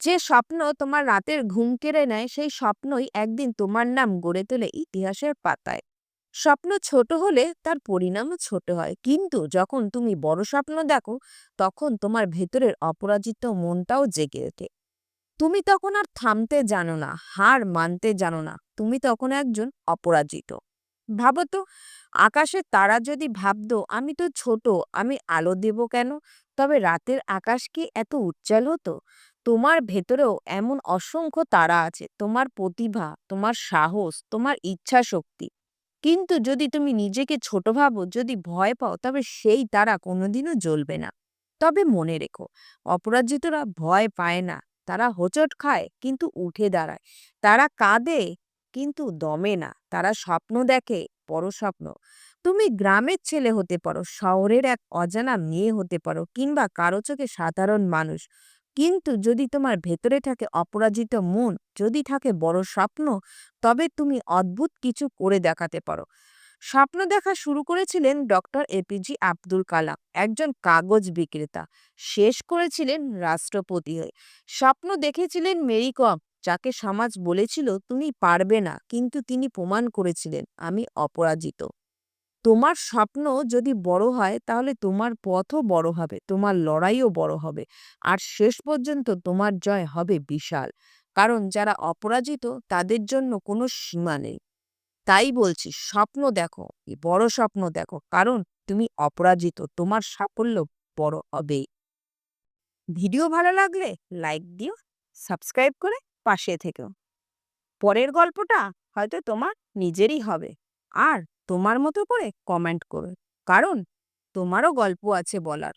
যে স্বপ্ন তোমার রাতের ঘুম কেড়ে নেয়, সেই স্বপ্নই একদিন তোমার নাম গড়ে তোলে ইতিহাসের পাতায়। স্বপ্ন ছোট হলে তার পরিণামও ছোট হয়, কিন্তু যখন তুমি বড় স্বপ্ন দেখো, তখন তোমার ভেতরের অপরাজিত মনটাও জেগে ওঠে। তুমি তখন আর থামতে জানো না, হার মানতে জানো না, তুমি তখন একজন অপরাজিত। ভাবো তো, আকাশের তারা যদি ভাবতো, আমি তো ছোট, আমি আলো দেব কেন? তবে রাতের আকাশ কি এত উজ্জ্বল হতো? তোমার ভেতরেও এমন অসংখ্য তারা আছে। তোমার প্রতিভা, তোমার সাহস, তোমার ইচ্ছা শক্তি কিন্তু যদি তুমি নিজেকে ছোট ভাবো, যদি ভয় পাও, তবে সেই তারা কোনোদিনও জ্বলবে না। তবে মনে রেখো, অপরাজিতরা ভয় পায় না। তারা হোঁচট খায়, কিন্তু উঠে দাঁড়ায়। তারা কাঁদে, কিন্তু দমে না। তারা স্বপ্ন দেখে, বড় স্বপ্ন। তুমি গ্রামের ছেলে হতে পারো, শহরের এক অজানা মেয়ে হতে পারো, কিংবা কারও চোখে সাধারণ মানুষ। কিন্তু যদি তোমার ভেতরে থাকে অপরাজিত মন, যদি থাকে বড় স্বপ্ন, তবে তুমি অদ্ভুত কিছু করে দেখাতে পারো। স্বপ্ন দেখা শুরু করেছিলেন ডক্টর এপিজি আব্দুল কালাম, একজন কাগজ বিক্রেতা। শেষ করেছিলেন রাষ্ট্রপতি হয়ে। স্বপ্ন দেখেছিলেন মেরি কম, যাকে সমাজ বলেছিল, তুমি পারবে না। কিন্তু তিনি প্রমাণ করেছিলেন, আমি অপরাজিত। তোমার স্বপ্ন যদি বড় হয়, তাহলে তোমার পথও বড় হবে, তোমার লড়াইও বড় হবে। আর শেষ পর্যন্ত তোমার জয় হবে বিশাল। কারণ যারা অপরাজিত, তাদের জন্য কোনো সীমা নেই। তাই বলছি, স্বপ্ন দেখো বড় স্বপ্ন দেখো। কারণ তুমি অপরাজিত, তোমার সাফল্য বড় হবেই। ভিডিও ভালো লাগলে লাইক দিও, সাবস্ক্রাইব করে পাশে থেকেও। পরের গল্পটা হয়তো তোমার নিজেরই হবে। আর তোমার মতো করে কমেন্ট করো। কারণ তোমারও গল্প আছে বলার।